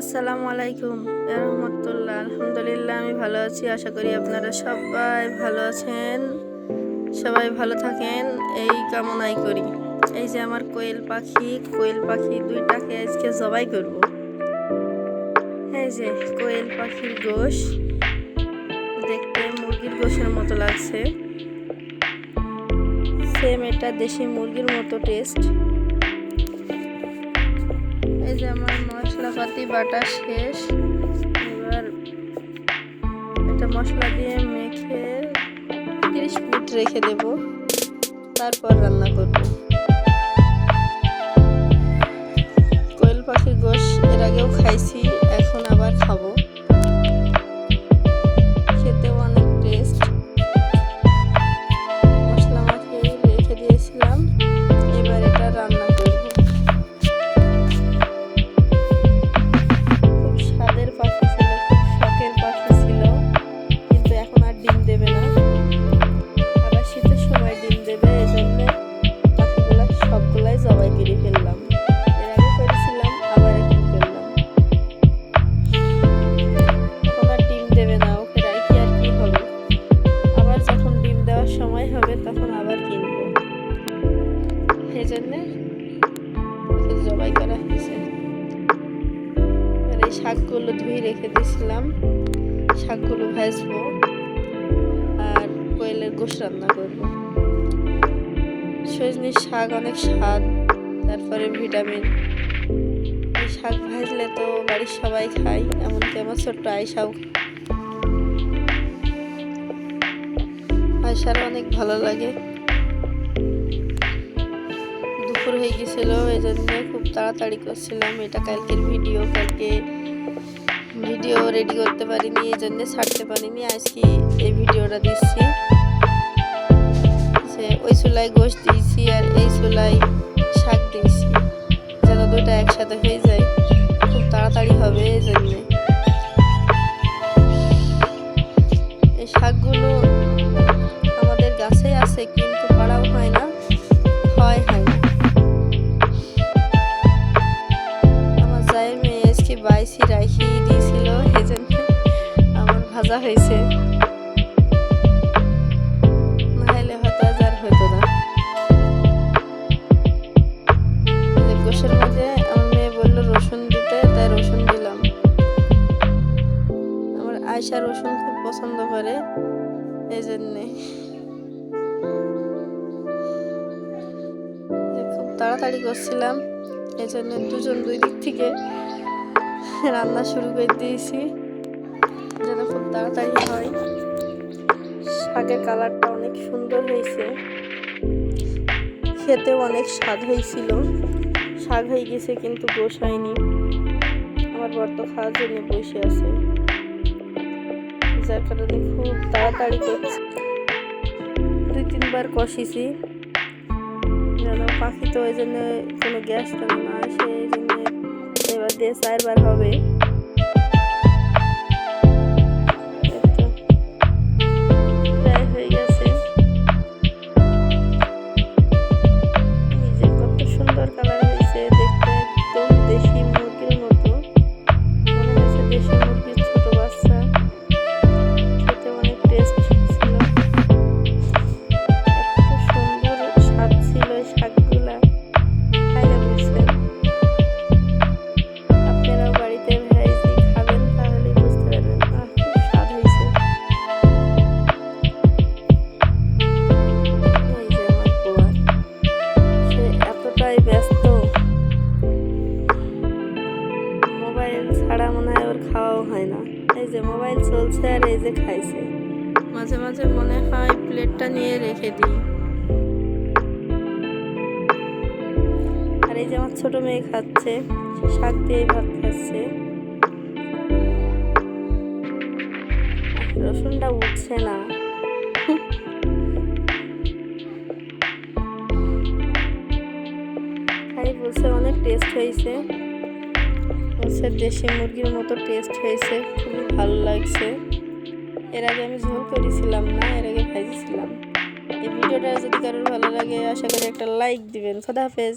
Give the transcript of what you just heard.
আসসালামু আলাইকুম। রহমতুল্লাহ। আলহামদুলিল্লাহ, আমি ভালো আছি। আশা করি আপনারা সবাই ভালো আছেন। সবাই ভালো থাকেন। এই কামনাই করি। এই যে আমার কোয়েল পাখি কোয়েল পাখি দুইটাকে আজকে জবাই করব। এই যে কোয়েল পাখির গোশ। দেখতে মুরগির গোশের মতো লাগছে। সেম এটা দেশি মুরগির মতো টেস্ট এই যে আমার মশলাপাতি বাটা শেষ। এবার এটা মশলা দিয়ে মেখে তিরিশ মিনিট রেখে দেব। তারপর রান্না করব। কোয়েল পাখির গোশ এর আগেও খাইছি। এই শাকগুলো ধুয়ে রেখে দিয়েছিলাম। শাকগুলো ভাজবো আর কোয়েলের গোশ রান্না করব। সজনির শাক অনেক স্বাদ, তারপরে ভিটামিন। এই শাক ভাজলে তো বাড়ির সবাই খায়, এমনকি আমার ছোট্ট আয়সাও আয়সার অনেক ভালো লাগে। হয়ে গেছিল এই জন্য খুব তাড়াতাড়ি করছিলাম। এটা কালকের ভিডিও কালকে ভিডিও রেডি করতে পারিনি এই জন্য ছাড়তে পারিনি। আজকে এই ভিডিওটা দিচ্ছি। ওই চুলাই গোশ দিয়েছি আর এই চুলাই শাক দিয়েছি, যেন দুটো একসাথে হয়ে যায়। খুব তাড়াতাড়ি হবে এই জন্যে বাইশি রাখিয়ে দিয়েছিল, এই জন্য আমার ভাজা হয়েছে। নাহলে হয়তো মেয়ে বলল, রসুন দিতে তাই রসুন দিলাম। আমার আয়সা রসুন খুব পছন্দ করে, এই জন্যে। তাড়াতাড়ি করছিলাম, এই জন্য দুজন দুই দিক থেকে রান্না শুরু করে দিয়েছি। যেন খুব তাড়াতাড়ি হয়। শাকের কালারটা অনেক সুন্দর হয়েছে। খেতে অনেক স্বাদ হয়েছিল। শাক হয়ে গেছে কিন্তু গোস হয়নি। আমার বর তো খাওয়ার জন্য বসে আছে। যার কারণে খুব তাড়াতাড়ি করছি। দুই তিনবার কষিছি। যেন পাখি তো ওই জন্য কোনো গ্যাস না আসে, এই জন্য দিয়ে চারবার হবে। মোবাইল আর এই যে খাইছে। মাঝে মাঝে মনে হয় প্লেটটা নিয়ে রেখে দিই। আর এই যে আমার ছোট মেয়ে খাচ্ছে সে শাক দিয়ে ভাত খাচ্ছে। রসুনটা উঠছে না। খাই বলছে অনেক টেস্ট হয়েছে। বলছে দেশি মুরগির মতো টেস্ট হয়েছে, খুবই ভালো লাগছে। এর আগে আমি ঝোল করেছিলাম না, এর আগে ভাজিছিলাম। এই ভিডিওটা যদি কারোর ভালো লাগে, আশা করি একটা লাইক দিবেন। খোদা হাফেজ।